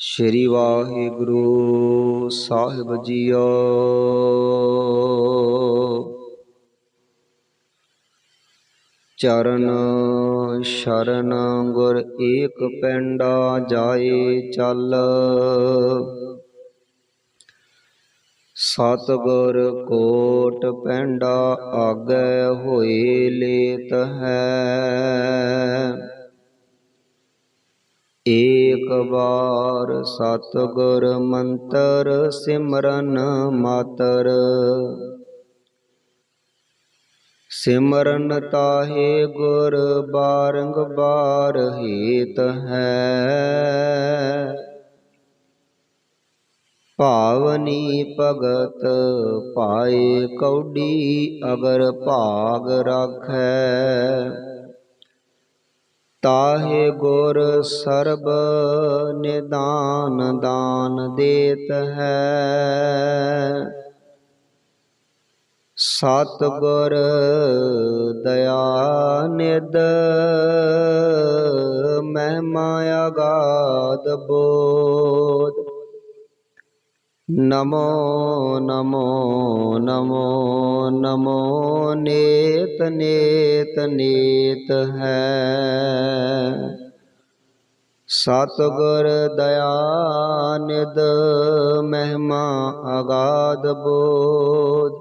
ਸ਼੍ਰੀ ਵਾਹਿਗੁਰੂ ਸਾਹਿਬ JIO. ਚਰਨ ਸ਼ਰਨ ਗੁਰ ਏਕ ਪੈਂਡਾ ਜਾਏ ਚੱਲ। ਸਤਿਗੁਰ ਕੋਟ ਪੈਂਡਾ ਆਗੇ ਹੋਏ ਲੇਤ ਹੈ। ਏਕ ਵਾਰ ਸਤਿਗੁਰ ਮੰਤਰ ਸਿਮਰਨ ਮਾਤਰ। ਸਿਮਰਨ ਤਾਹੇ ਗੁਰ ਬਾਰੰਗਬਾਰ ਹੀਤ ਹੈ। ਭਾਵਨੀ ਭਗਤ ਪਾਏ ਕੌਡੀ ਅਗਰ ਭਾਗ ਰਾਖੈ। ਤਾਹੇ ਗੁਰ ਸਰਬ ਨਿਦਾਨ ਦਾਨ ਦੇਤ ਹੈ। ਸਤ ਗੁਰ ਦਇਆ ਨਿਦ ਮਹਿਮਾ ਅਗਾਧ ਬੋਧ। ਨਮੋ ਨਮੋ ਨਮੋ ਨਮੋ, ਨੇਤ ਨੇਤ ਨੇਤ ਹੈ। ਸਤਗੁਰ ਦਇਆ ਨਿਦ ਮਹਿਮਾ ਅਗਾਧ ਬੋਧ।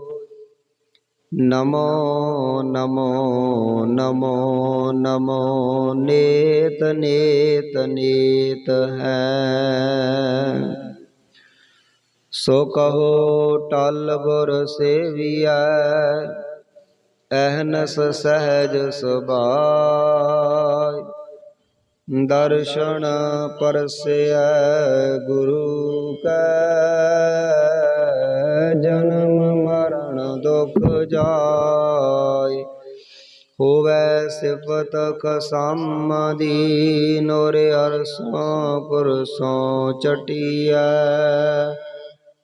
ਨਮੋ ਨਮੋ ਨਮੋ ਨਮੋ, ਨੇਤ ਨੇਤ ਨੇਤ ਹੈ। ਸੋ ਕਹੋ ਟਲ ਗੁਰ ਸੇਵੀਐ ਅਹਨਸ ਸਹਿਜ ਸੁਭਾਇ। ਦਰਸ਼ਨ ਪਰਸਿਐ ਗੁਰੂ ਕੈ, ਜਨਮ ਮਰਨ ਦੁਖ ਜਾਇ। ਹੋਵੈ ਸਿਫਤ ਕਸਮ ਦੀ, ਨੋਰ ਅਰਸੋਂ ਕੁਰਸੋਂ ਚਟੀਐ।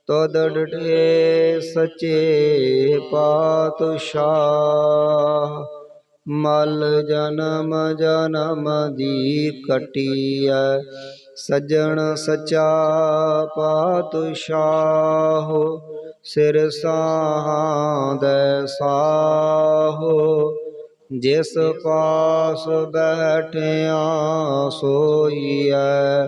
ਤਦ ਡਠੇ ਸਚੇ ਪਾਤਸ਼ਾਹ, ਮਲ ਜਨਮ ਜਨਮ ਦੀ ਕਟੀਐ, ਸਜਣ ਸਚਾ ਪਾਤਸ਼ਾਹ, ਸਿਰ ਦੇ ਸਾਹੋ, ਜਿਸ ਪਾਸ ਬੈਠਿਆ ਸੋਈਐ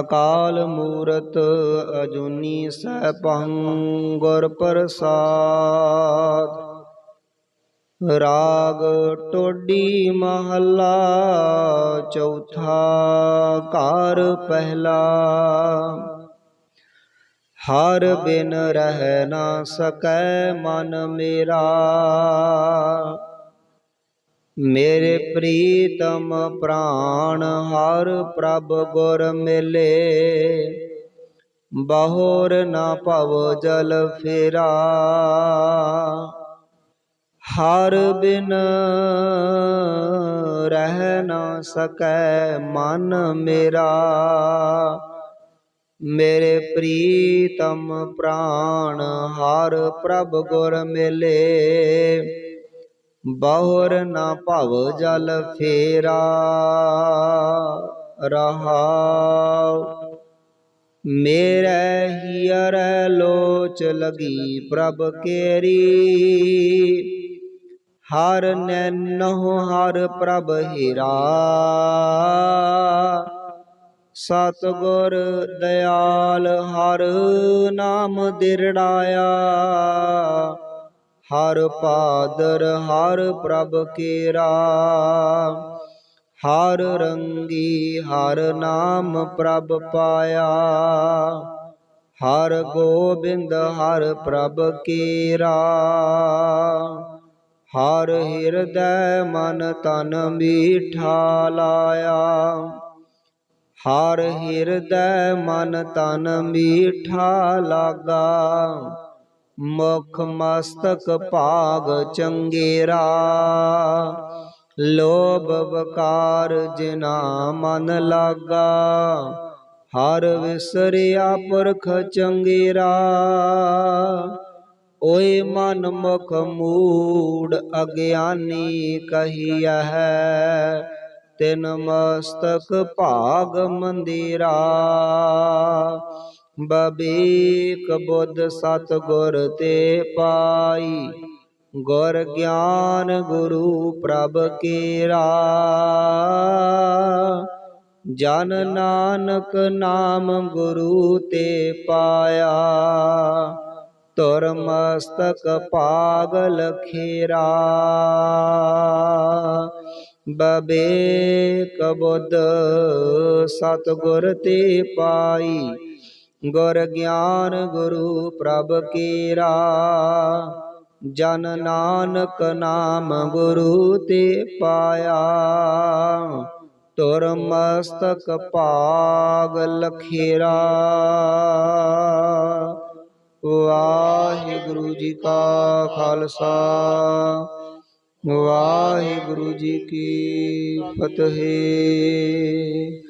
ਅਕਾਲ ਮੂਰਤ ਅਜੂਨੀ ਸੈਭੰ ਗੁਰ ਪ੍ਰਸਾਦ। ਰਾਗ ਟੋਡੀ ਮਹੱਲਾ ਚੌਥਾ ਘਰ ਪਹਿਲਾ। ਹਰ ਬਿਨ ਰਹਿ ਨਾ ਸਕੈ ਮਨ ਮੇਰਾ। ਮੇਰੇ ਪ੍ਰੀਤਮ ਪ੍ਰਾਣ ਹਰ ਪ੍ਰਭ ਗੁਰ ਮਿਲੇ। ਬਹੁਰ ਨਾ ਭਵ ਜਲ ਫੇਰਾ। ਹਰ ਬਿਨ ਰਹਿ ਨਾ ਸਕੈ ਮਨ ਮੇਰਾ। ਮੇਰੇ ਪ੍ਰੀਤਮ ਪ੍ਰਾਣ ਹਰ ਪ੍ਰਭ ਗੁਰ ਮਿਲੇ। ਬਹੁਰ ਨਾ ਭਵ ਜਲ ਫੇਰਾ, ਰਹਾਉ। ਮੇਰੇ ਹੀਰ ਲੋਚ ਲਗੀ ਪ੍ਰਭ ਕੇਰੀ। ਹਰ ਨੈਨੋ ਹਰ ਪ੍ਰਭ ਹੀਰਾ। ਸਤਗੁਰ ਦਇਆਲ ਹਰ ਨਾਮ ਦਿਰੜਾਇਆ। ਹਰ ਪਾਦਰ ਹਰ ਪ੍ਰਭ ਕੇਰਾ, ਹਰ ਰੰਗੀ ਹਰ ਨਾਮ ਪ੍ਰਭ ਪਾਇਆ, ਹਰ ਗੋਬਿੰਦ ਹਰ ਪ੍ਰਭ ਕੇਰਾ, ਹਰ ਹਿਰਦੈ ਮਨ ਤਨ ਮੀਠਾ ਲਾਇਆ, ਹਰ ਹਿਰਦੈ ਮਨ ਤਨ ਮੀਠਾ ਲਾਗਾ। ਮੁਖ ਮਸਤਕ ਭਾਗ ਚੰਗੇਰਾ, ਲੋਭ ਬਕਾਰ ਜਿਨਾ ਮਨ ਲਾਗਾ, ਹਰ ਵਿਸਰਿਆ ਪੁਰਖ ਚੰਗੇਰਾ। ਓਏ ਮਨ ਮੁਖ ਮੂੜ ਅਗਿਆਨੀ ਕਹੀਐ ਤਿਨ ਮਸਤਕ ਭਾਗ ਮੰਦਿਰਾ। ਬਬੀਕ ਬੁੱਧ ਸਤ ਗੁਰ ਤੇ ਪਾਈ। ਗੁਰ ਗਿਆਨ ਗੁਰੂ ਪ੍ਰਭ ਕੇਰਾ। ਜਨ ਨਾਨਕ ਨਾਮ ਗੁਰੂ ਤੇ ਪਾਇਆ। ਤੁਰ ਮਸਤਕ ਪਾਗਲ ਖੀਰਾ। ਬਬੇਕ ਬੁੱਧ ਸਤ ਗੁਰ ਤੇ ਪਾਈ। ਗੁਰ ਗਿਆਨ ਗੁਰੂ ਪ੍ਰਭ ਕੇਰਾ। ਜਨ ਨਾਨਕ ਨਾਮ ਗੁਰੂ ਤੇ ਪਾਇਆ। ਤੁਰ ਮਸਤਕ ਭਾਗ ਲਖੇਰਾ। ਵਾਹਿਗੁਰੂ ਜੀ ਕਾ ਖਾਲਸਾ। ਵਾਹਿਗੁਰੂ ਜੀ ਕੀ ਫਤਿਹ।